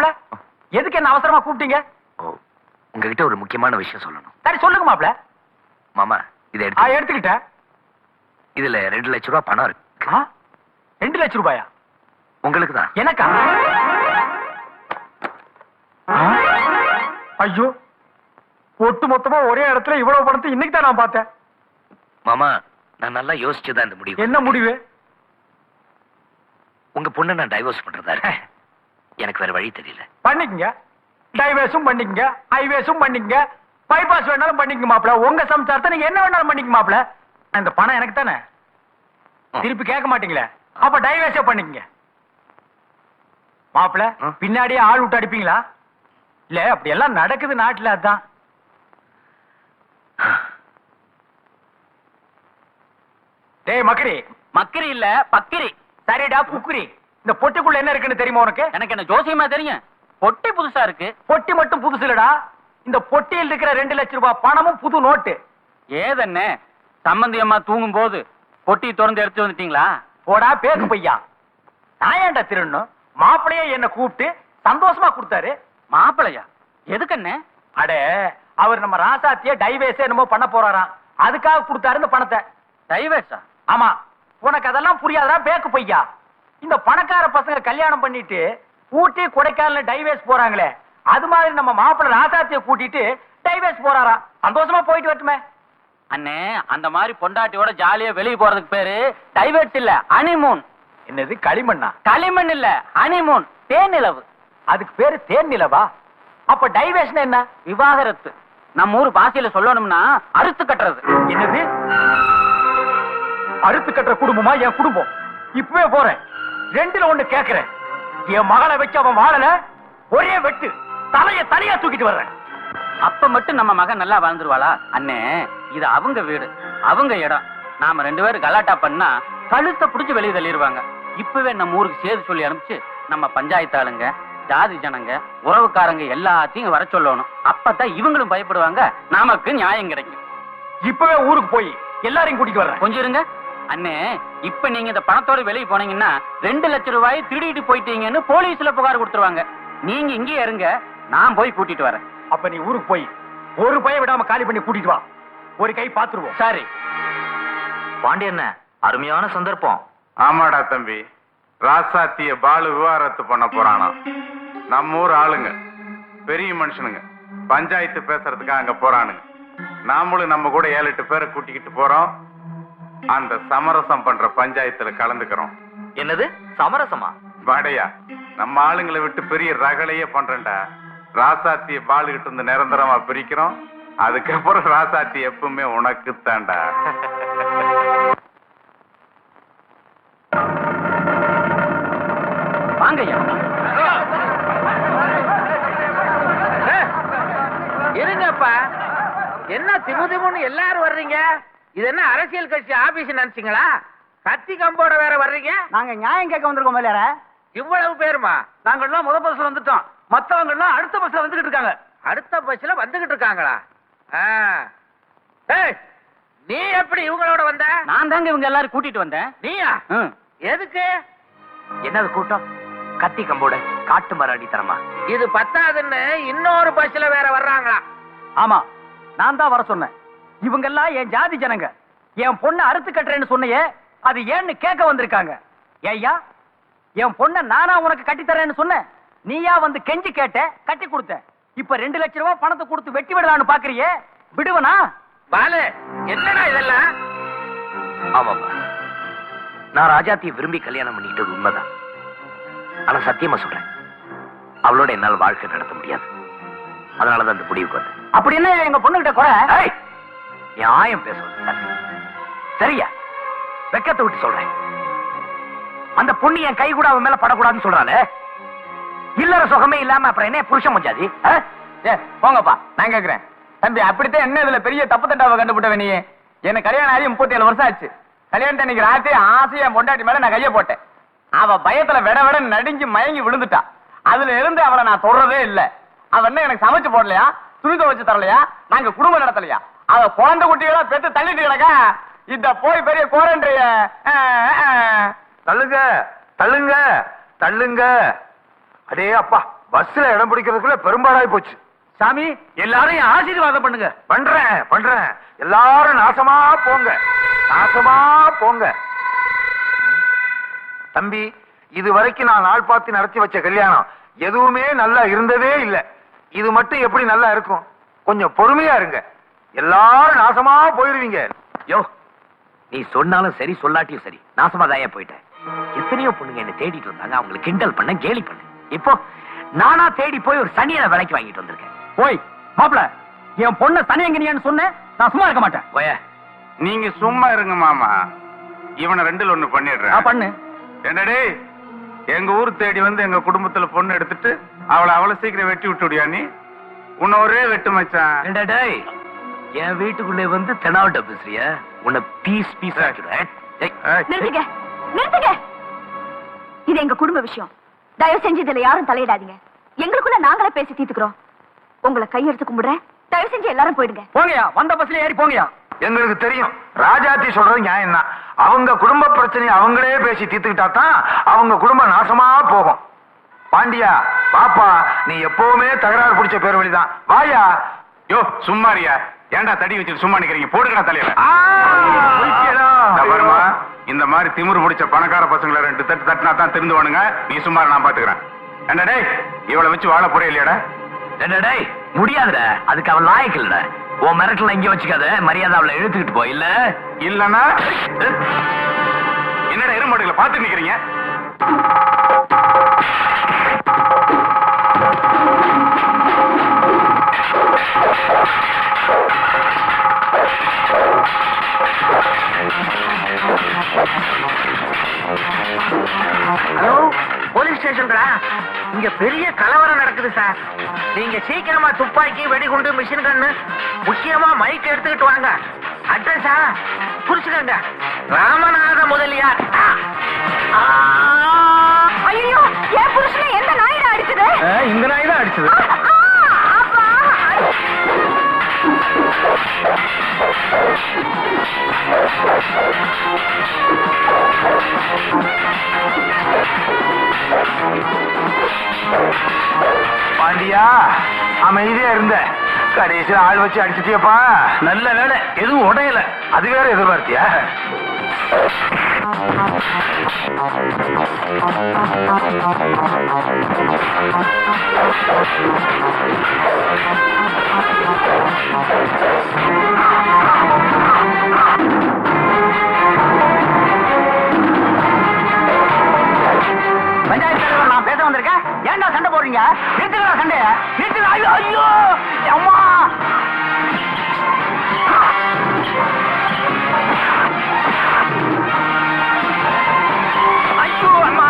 மாப்ள எதுக்கு என்ன அவசரமா கூப்பிட்டீங்க? ஓ உங்ககிட்ட ஒரு முக்கியமான விஷயம் சொல்லணும். சரி சொல்லுங்க மாப்ள மாமா இதை எடுத்து எடுத்துக்கிட்டேன். இதுல ரெண்டு லட்ச ரூபாய் பணம் இருக்கு? ரெண்டு லட்சம் ரூபாயா? உங்களுக்கு தான். எனக்கா? ஐயோ ஒட்டு மொத்தமா ஒரே இடத்துல இவ்வளவு பணத்தை இன்னைக்கு தான் நான் பார்த்தேன். மாமா நான் நல்லா யோசிச்சுதான் இந்த முடிவு. என்ன முடிவு? உங்க பொண்ணை நான் டைவர்ஸ் பண்றதா. எனக்கு வேற வழி தெரியல. பண்ணிக்கங்க. டைவேஸும் பண்ணிக்கங்க. ஹைவேஸும் பண்ணிக்கங்க. பைபாஸ் வேணாலும் பண்ணிக்கங்க மாப்ள உங்க சம்சாரத்தை நீங்க என்ன வேணாலும் பண்ணிக்க மாப்ள இந்த பணம் எனக்கு தானே. திருப்பி கேட்க மாட்டீங்களே? அப்ப டைவேஸே பண்ணிக்கங்க. மாப்ள ம். பின்னாடியே ஆள் விட்டு அடிப்பீங்களா? இல்ல அப்படி எல்லாம் நடக்குது நாட்டுல அதான். டேய் மக்கரி. மக்கரி இல்ல பக்கிரி. சரிடா குக்குரி. இந்த பொட்டிக்குள்ள என்ன இருக்குன்னு தெரியுமா உனக்கு? எனக்கு என்ன ஜோசியமா தெரியும்? பொட்டி புதுசா இருக்கு. பொட்டி மட்டும் புதுசு இல்லடா. இந்த பொட்டியில் இருக்கிற ரெண்டு லட்சம் ரூபாய் பணமும் புது நோட்டு. ஏதண்ணே சம்பந்தி அம்மா தூங்கும் போது பொட்டி திறந்து எடுத்து வந்துட்டீங்களா? போடா பேக்கு பையா. நான் ஏன்டா திருடணும்? மாப்பிளையே என்ன கூப்பிட்டு சந்தோஷமா கொடுத்தாரு. மாப்பிளையா எதுக்கண்ணே அட அவர் நம்ம ராசாத்திய டைவேஸே என்னமோ பண்ண போறாராம். அதுக்காக கொடுத்தாரு இந்த பணத்தை. டைவர்ஸா? ஆமா. உனக்கு அதெல்லாம் புரியாதடா பேக்கு பையா. இந்த பணக்கார பசங்க கல்யாணம் பண்ணிட்டு ஊட்டி கொடைக்கானல் டைவேஸ் போறாங்களே அது மாதிரி நம்ம மாப்பிள்ளை ராசாத்திய கூட்டிட்டு டைவேஸ் போறாரா? சந்தோஷமா போயிட்டு வரட்டுமே. அண்ணே அந்த மாதிரி பொண்டாட்டியோட ஜாலியா வெளிய போறதுக்கு பேரு டைவர்ஸ் இல்ல அனிமூன் என்னது களிமண்ணா? களிமண் இல்ல அனிமூன் தேனிலவு. அதுக்கு பேரு தேன் நிலவா அப்ப டைவேஷன் என்ன? விவாகரத்து. நம்ம ஊர் பாஷையில சொல்லணும்னா அறுத்து கட்டுறது. என்னது? அறுத்து கட்டுற குடும்பமா என் குடும்பம்? இப்பவே போறேன். ரெண்டுல ஒண்ணு கேக்குறேன். என் மகளை வச்சு அவன் வாழல ஒரே வெட்டு. தலைய தனியா தூக்கிட்டு வர்றேன். அப்ப மட்டும் நம்ம மகன் நல்லா வாழ்ந்துருவாளா? அண்ணே இது அவங்க வீடு அவங்க இடம். நாம ரெண்டு பேரும் கலாட்டா பண்ணா கழுத்தை புடிச்சு வெளியே தள்ளிடுவாங்க இப்பவே நம்ம ஊருக்கு சேது சொல்லி அனுப்பிச்சு நம்ம பஞ்சாயத்து ஆளுங்க ஜாதி ஜனங்க உறவுக்காரங்க எல்லாத்தையும் வர சொல்லணும். அப்பதான் இவங்களும் பயப்படுவாங்க நமக்கு நியாயம் கிடைக்கும். இப்பவே ஊருக்கு போய் எல்லாரையும் கூட்டிட்டு வர்றேன். கொஞ்சம் இருங்க. அண்ணே இப்ப நீங்க இந்த பணத்தோட வெளியே போனீங்கன்னா ரெண்டு லட்சம் ரூபாய் திருடிட்டு போயிட்டீங்கன்னு போலீஸ்ல புகார் கொடுத்துருவாங்க. நீங்க இங்கேயே இருங்க நான் போய் கூட்டிட்டு வரேன். அப்ப நீ ஊருக்கு போய் ஒரு பைய விடாம காலி பண்ணி கூட்டிட்டு வா. ஒரு கை பாத்துருவோம். சரி. பாண்டியண்ண அருமையான சந்தர்ப்பம். ஆமாடா தம்பி. ராசாத்திய பாலு விவாகரத்து பண்ண போறானாம் நம்ம ஊர் ஆளுங்க. பெரிய மனுஷனுங்க. பஞ்சாயத்து பேசுறதுக்காக அங்க போறானுங்க. நாமளும் நம்ம கூட ஏழு எட்டு பேரை கூட்டிக்கிட்டு போறோம். அந்த சமரசம் பண்ற பஞ்சாயத்துல கலந்துக்கிறோம். என்னது? சமரசமா? வாடையா நம்ம ஆளுங்களை விட்டு பெரிய ரகலையே பண்றேன்டா. ராசாத்திய பாலுகிட்ட இருந்து நிரந்தரமா பிரிக்கிறோம். அதுக்கப்புறம் ராசாத்தி எப்பவுமே உனக்கு தான்டா வாங்கய்யா இருங்கப்பா என்ன திமு திமுன்னு எல்லாரும் வர்றீங்க? இது என்ன அரசியல் கட்சி ஆபீஸ் நினைச்சீங்களா? கத்தி கம்போட வேற வர்றீங்க? நாங்க நியாயம் கேட்க வந்திருக்கோம் மேல இவ்வளவு பேருமா? நாங்க எல்லாம் முத பஸ்ல வந்துட்டோம். மத்தவங்க எல்லாம் அடுத்த பஸ்ல வந்துகிட்டு இருக்காங்க. அடுத்த பஸ்ல வந்துகிட்டு இருக்காங்களா? நீ எப்படி இவங்களோட வந்த? நான் தாங்க இவங்க எல்லாரும் கூட்டிட்டு வந்தேன். நீயா. எதுக்கு? என்னது கூட்டம்? கத்தி கம்போட காட்டு மராடி தரமா இது பத்தாதுன்னு இன்னொரு பஸ்ல வேற வர்றாங்களா? ஆமா நான் தான் வர சொன்னேன். இவங்க எல்லாம் என் ஜாதி ஜனங்க. என் பொண்ணை அறுத்து கட்டுறேன்னு சொன்னையே அது ஏன்னு கேட்க வந்திருக்காங்க. ஏய்யா என் பொண்ணை நானா உனக்கு கட்டி தரேன்னு சொன்னேன் நீயா வந்து கெஞ்சி கேட்ட கட்டி கொடுத்த. இப்ப ரெண்டு லட்சம் ரூபாய் பணத்தை கொடுத்து வெட்டி விடலான்னு பாக்குறியே விடுவனா? பாலு என்னடா இதெல்லாம்? ஆமாப்பா நான் ராஜாத்தியை விரும்பி கல்யாணம் பண்ணிக்கிட்டது உண்மைதான். ஆனா சத்தியமா சொல்றேன் அவளோட என்னால் வாழ்க்கை நடத்த முடியாது. அதனாலதான் அந்த முடிவுக்கு வந்தேன். அப்படி என்ன எங்க பொண்ணுகிட்ட குறை? நியாயம் பேசுவது. சரியா? வெக்கத்தை விட்டு சொல்றேன். அந்த பொண்ணு என் கை கூட அவன் மேல படக்கூடாதுன்னு சொல்றானே இல்லற சுகமே இல்லாம அப்புறம் என்ன புருஷன் மஞ்சாதி ஏ போங்கப்பா நான் கேக்குறேன். தம்பி அப்படித்தான் என்ன இதுல பெரிய தப்பு தட்டாவை கண்டுபிட்ட வேணியே எனக்கு கல்யாணம் ஆகி முப்பத்தி ஏழு வருஷம் ஆச்சு. கல்யாணத்தை இன்னைக்கு ராத்திரி ஆசையா பொண்டாட்டி மேல நான் கையை போட்டேன். அவ பயத்துல விட விட நடுங்கி மயங்கி விழுந்துட்டா. அதுல இருந்து அவளை நான் தொடரவே இல்ல. அவ என்ன எனக்கு சமைச்சு போடலையா? துணி துவைச்சு தரலையா? நாங்க குடும்பம் நடத்தலையா? அவ குழந்தை குட்டிகளா பெத்து தள்ளிட்டு கிடக்கா. இத போய் பெரிய கோரன்றிய தள்ளுங்க தள்ளுங்க தள்ளுங்க. அடே அப்பா பஸ்ல இடம் பிடிக்கிறதுக்குள்ள பெரும்பாலாய் போச்சு. சாமி எல்லாரையும் ஆசீர்வாதம் பண்ணுங்க. பண்றேன் பண்றேன். எல்லாரும் நாசமா போங்க. நாசமா போங்க. தம்பி இது வரைக்கும் நான் நாள் பார்த்து நடத்தி வச்ச கல்யாணம் எதுவுமே நல்லா இருந்ததே இல்ல. இது மட்டும் எப்படி நல்லா இருக்கும்? கொஞ்சம் பொறுமையா இருங்க. எல்லாரும் நாசமா போயிருவீங்க. யோ நீ சொன்னாலும் சரி சொல்லாட்டியும் சரி. நாசமா தான் போயிட்டேன். எத்தனையோ பொண்ணுங்க என்ன தேடிட்டு வந்தாங்க. அவங்களை கிண்டல் பண்ண கேலி பண்ண. இப்போ நானா தேடி போய் ஒரு சனியனை விலைக்கு வாங்கிட்டு வந்திருக்கேன். ஓய் மாப்பிள என் பொண்ண தனியங்கனியான்னு சொன்னேன் நான் சும்மா இருக்க மாட்டேன். போய நீங்க சும்மா இருங்க மாமா. இவனை ரெண்டுல ஒண்ணு நான் பண்ணிடுறேன் பண்ணு. என்னடே எங்க ஊர் தேடி வந்து எங்க குடும்பத்துல பொண்ணு எடுத்துட்டு அவளை அவ்வளவு சீக்கிரம் வெட்டி விட்டுடியா நீ? உன்னை ஒரே வெட்டு மச்சான். என் வீட்டுக்குள்ளே வந்து தெனாவட்ட பேசுறிய? உன்னை பீஸ் பீஸ் நிறுத்துங்க நிறுத்துங்க. இது எங்க குடும்ப விஷயம். தயவு செஞ்சு இதுல யாரும் தலையிடாதீங்க. எங்களுக்குள்ள நாங்களே பேசி தீர்த்துக்கிறோம். உங்களை கையெடுத்து கும்பிடுறேன். தயவு செஞ்சு எல்லாரும் போயிடுங்க. போங்கயா வந்த பஸ்ல ஏறி போங்கயா எங்களுக்கு தெரியும் ராஜாத்தி சொல்றது நியாயம் தான் அவங்க குடும்ப பிரச்சனையை அவங்களே பேசி தீர்த்துக்கிட்டா தான் அவங்க குடும்பம் நாசமா போகும். பாண்டியா பாப்பா நீ எப்பவுமே தகராறு பிடிச்ச பேர் வழிதான். வாயா. யோ சும்மாரியா ஏன்டா தடி வச்சுட்டு சும்மா நிக்கிறீங்க? போடுங்கடா தலையில. இந்த மாதிரி திமிரு பிடிச்ச பணக்கார பசங்களை ரெண்டு தட்டு தட்டினா தான் திருந்துவானுங்க. நீ சும்மா நான் பாத்துக்கிறேன். என்ன டேய் இவளை வச்சு வாழ போறே இல்லையாடா? டேய் முடியாதுடா. அதுக்கு அவன் லாயக்கு இல்லடா. உன் மிரட்டல இங்க வச்சுக்காத. மரியாதை அவளை இழுத்துக்கிட்டு போ இல்ல? இல்லன்னா என்னடா எருமாடுகளை பார்த்து நிக்கிறீங்க? இங்க பெரிய கலவரம் நடக்குது சார். நீங்க சீக்கிரமா துப்பாக்கி வெடிகுண்டு மிஷின் கண்ணு முக்கியமா மைக் எடுத்துக்கிட்டு வாங்க. அட்ரஸா குறிச்சுக்கங்க ராமநாத முதலியார். ஐயோ என் புருஷனை எந்த நாயிடா அடிச்சது? இந்த நாய் தான் அடிச்சது. ஆ, அப்பா. பாண்டியா அமைதியா இருந்த. கடைசியில் ஆள் வச்சு அடிச்சிட்டியப்பா. நல்ல வேலை. எதுவும் உடையல. அது வேற எதிர்பார்த்தியா? பஞ்சாயத்து தலைவர் நான் பேச வந்திருக்கேன் ஏன்டா சண்டை போடுறீங்க நிறுத்துக்கடா சண்டைய நிறுத்துக்கடா ஐயோ ஐயோ அம்மா ஐயோ அம்மா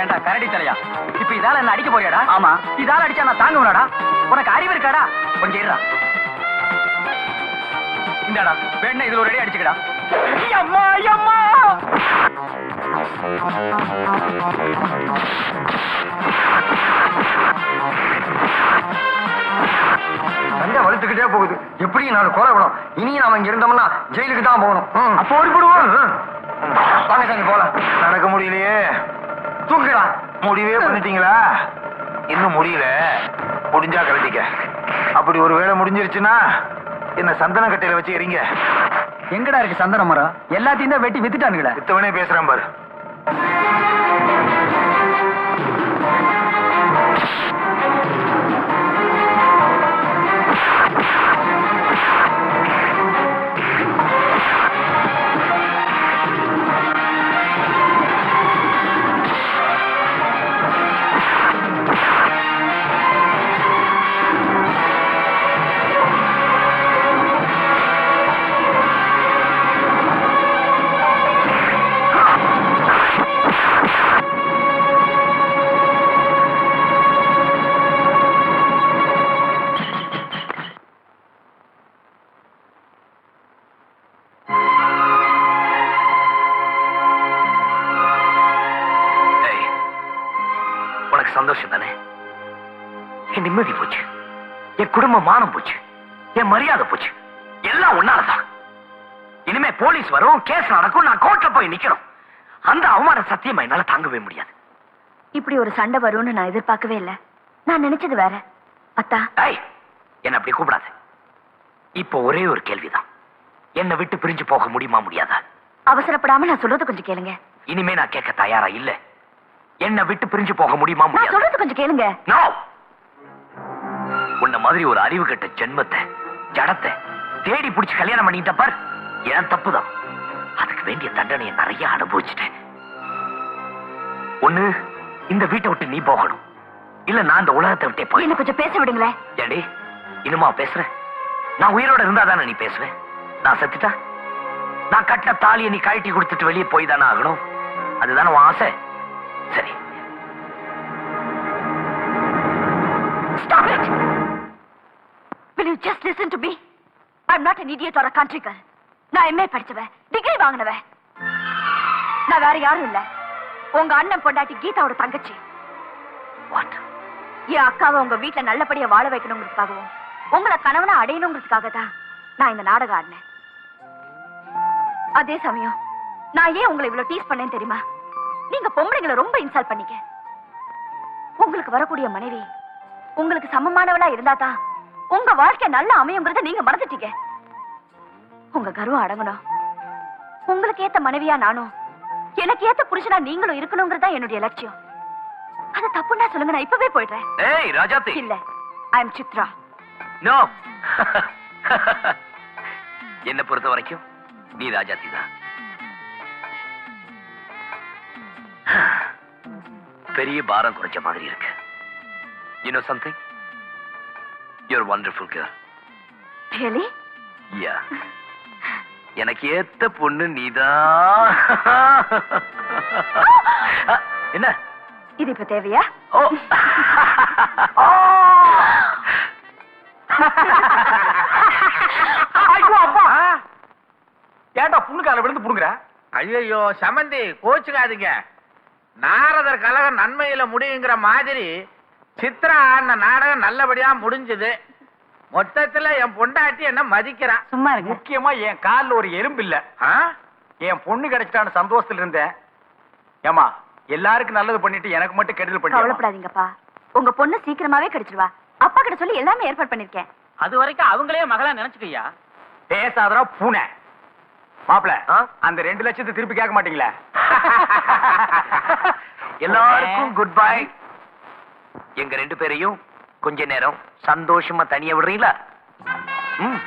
ஏன்டா கரடி தலையா? இப்ப இதால என்ன அடிக்க போறியாடா? ஆமா. இதால அடிச்சா நான் தாங்குவேனாடா? உனக்கு அறிவு இருக்காடா? கொஞ்சம் இருடா. இந்தாடா, வேணா இதுல ஒரு அடி அடிச்சுக்கடா. அம்மா, அம்மா. சண்டை வலுத்துக்கிட்டே போகுது எப்படி நாலு கொலை விடும் இனி நாம இங்க இருந்தோம்னா ஜெயிலுக்கு தான் போகணும் அப்போ ஓடிப்படுவோம் வாங்க சாமி போலாம் நடக்க முடியலையே தூக்குடா முடிவே பண்ணிட்டீங்களா? இன்னும் முடியல. முடிஞ்சா கழட்டிக்க அப்படி ஒரு வேலை முடிஞ்சிருச்சுன்னா என்ன சந்தன கட்டையில வச்சு எறிங்க. எங்கடா இருக்கு சந்தன மரம்? எல்லாத்தையும் தான் வெட்டி வித்துட்டானுங்களே. வித்தவனே பேசுறான் பாரு. குடும்ப மானம் போச்சு. என் மரியாதை போச்சு. எல்லாம் ஒன்னாலதான் இனிமே போலீஸ் வரும் கேஸ் நடக்கும் நான் கோர்ட்ல போய் நிக்கணும். அந்த அவமான சத்தியமா என்னால தாங்கவே முடியாது. இப்படி ஒரு சண்டை வரும்னு நான் எதிர்பார்க்கவே இல்லை. நான் நினைச்சது வேற. அத்தா. ஏய் என்ன அப்படி கூப்பிடாத. இப்போ ஒரே ஒரு கேள்விதான். என்னை விட்டு பிரிஞ்சு போக முடியுமா முடியாதா? அவசரப்படாம நான் சொல்றது கொஞ்சம் கேளுங்க. இனிமே நான் கேட்க தயாரா இல்ல. என்னை விட்டு பிரிஞ்சு போக முடியுமா முடியாது. சொல்றது கொஞ்சம் கேளுங்க. உன்ன மாதிரி ஒரு அறிவு கெட்ட ஜென்மத்தை ஜடத்தை தேடி பிடிச்சு கல்யாணம் பண்ணிட்ட பார். என் தப்புதான். அதுக்கு வேண்டிய தண்டனையை நிறைய அனுபவிச்சுட்டேன். ஒண்ணு இந்த வீட்டை விட்டு நீ போகணும். இல்ல நான் இந்த உலகத்தை விட்டே போய் என்ன கொஞ்சம் பேச விடுங்களேன். ஏடி இன்னுமா பேசுறேன்? நான் உயிரோட இருந்தா தானே நீ பேசுவேன்? நான் செத்துட்டா? நான் கட்டின தாலியை நீ கழட்டி கொடுத்துட்டு வெளியே போய் தானே ஆகணும்? அதுதானே உன் ஆசை. சரி. Stop it! Will you just listen to me? I'm not an idiot or a country girl. நான் எம்ஏ படிச்சவன் டிகிரி வாங்கினவன். நான் வேற யாரும் இல்ல. உங்க அண்ணன் பொண்டாட்டி கீதாவோட தங்கச்சி. வாட் என் அக்காவை உங்க வீட்டுல நல்லபடியா வாழ வைக்கணுங்கிறதுக்காகவும் உங்களை கணவனை அடையணுங்கிறதுக்காக தான் நான் இந்த நாடகம் ஆடினேன். அதே சமயம் நான் ஏன் உங்களை இவ்வளவு டீஸ் பண்ணேன்னு தெரியுமா? நீங்க பொம்பளைங்களை ரொம்ப இன்சல்ட் பண்ணீங்க உங்களுக்கு வரக்கூடிய மனைவி உங்களுக்கு சமமானவளா இருந்தா தான் உங்க வாழ்க்கை நல்ல அமையுங்கிறத நீங்க மறந்துட்டீங்க. உங்க கர்வம் அடங்கணும். உங்களுக்கு ஏத்த மனைவியா நானும் எனக்கு ஏத்த புருஷனா நீங்களும் இருக்கணுங்கிறதா என்னுடைய லட்சியம். அது தப்புன்னா சொல்லுங்க நான் இப்பவே போயிடுறேன். ஏய் ராஜாத்தி. இல்ல ஐ எம் சித்ரா நோ என்ன பொறுத்த வரைக்கும் நீ ராஜாத்தி தான். பெரிய பாரம் குறைச்ச மாதிரி இருக்கு. You know something your wonderful care really yeah எனக்கு ஏத்த பொண்ணு நீதான் என்ன? இது இப்ப தேவையா? ஓ. ஏன்டா புண்ணுக்கால விழுந்து புடுங்குற? ஐயோ சமந்தி கோச்சுக்காதீங்க. நாரதர் கலகம் நன்மையில முடியுங்கிற மாதிரி சித்ரா ஆடின நாடகம் நல்லபடியா முடிஞ்சது. மொத்தத்துல என் பொண்டாட்டி என்ன மதிக்கிறான் சும்மா இருங்க. முக்கியமா என் கால்ல ஒரு எலும்பு இல்ல? என் பொண்ணு கிடைச்சிட்டான்னு சந்தோஷத்துல இருந்தேன். ஏமா எல்லாருக்கும் நல்லது பண்ணிட்டு எனக்கு மட்டும் கெடுதல் பண்ணி கவலைப்படாதீங்கப்பா. உங்க பொண்ணு சீக்கிரமாவே கிடைச்சிருவா. அப்பா கிட்ட சொல்லி எல்லாமே ஏற்பாடு பண்ணிருக்கேன். அது வரைக்கும் அவங்களே மகளா நினைச்சுக்கய்யா? பேசாதடா பூனை. மாப்பிள? அந்த ரெண்டு லட்சத்தை திருப்பி கேட்க மாட்டீங்களா? எல்லாருக்கும் குட் பை எங்க ரெண்டு பேரையும் கொஞ்ச நேரம் சந்தோஷமா தனியா விடுறீங்களா? ம்.